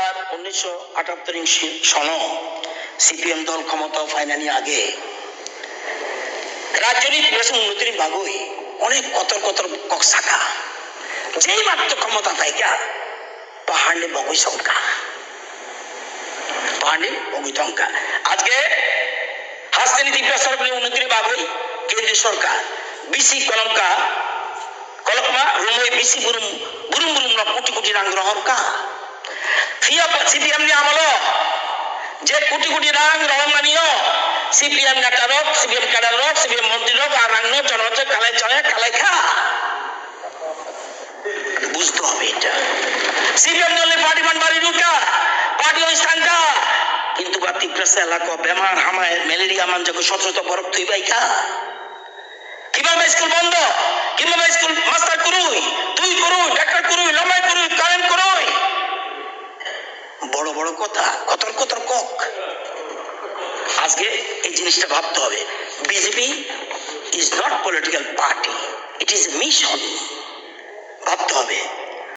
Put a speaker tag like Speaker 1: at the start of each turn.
Speaker 1: আর উনিশশো আটাত্তর সন সিপিএম দল ক্ষমতা ফাইনালি আগে। রাজনীতি বেশি উন্নতির ভাগই অনেক কতর কতর ককসাকা যেই মাত্র ক্ষমতা পাইকা পাহাড়ে বগুই সংখ্যা পাহাড়ে বগুই সংখ্যা আজকে হাসতেনি ত্রিপুরা সরকারের উন্নতির ভাগই কেন্দ্রীয় সরকার। বিসি কলমকা কলকমা রুমই বিসি বুরুম বুরুম বুরুম কোটি কোটি রাং গ্রহণ কা। ফিয়া সিপিএম ni আমলো। যে কোটি কোটি রাং রহমানীয় সিপিএম নেতারক সিপিএম ক্যাডারক সিপিএম মন্ত্রীরক আর রাঙ্গ জনজ কালাই চলে কালাই খা। বুঝতে হবে এটা। সিপিএম দলের পার্টি মান বাড়ি ঢুকা, পার্টি কা কিন্তু বা ত্রিপ্রাসা এলাকা বেমার, হামায়, ম্যালেরিয়া মান যখন শত বরফ তুই বাইকা কীভাবে স্কুল বন্ধ? সতর্কতা, সতর্কতর্ক। আজকে এই জিনিসটা ভাবতে হবে। BJP is not political party it is mission ভাবতে হবে।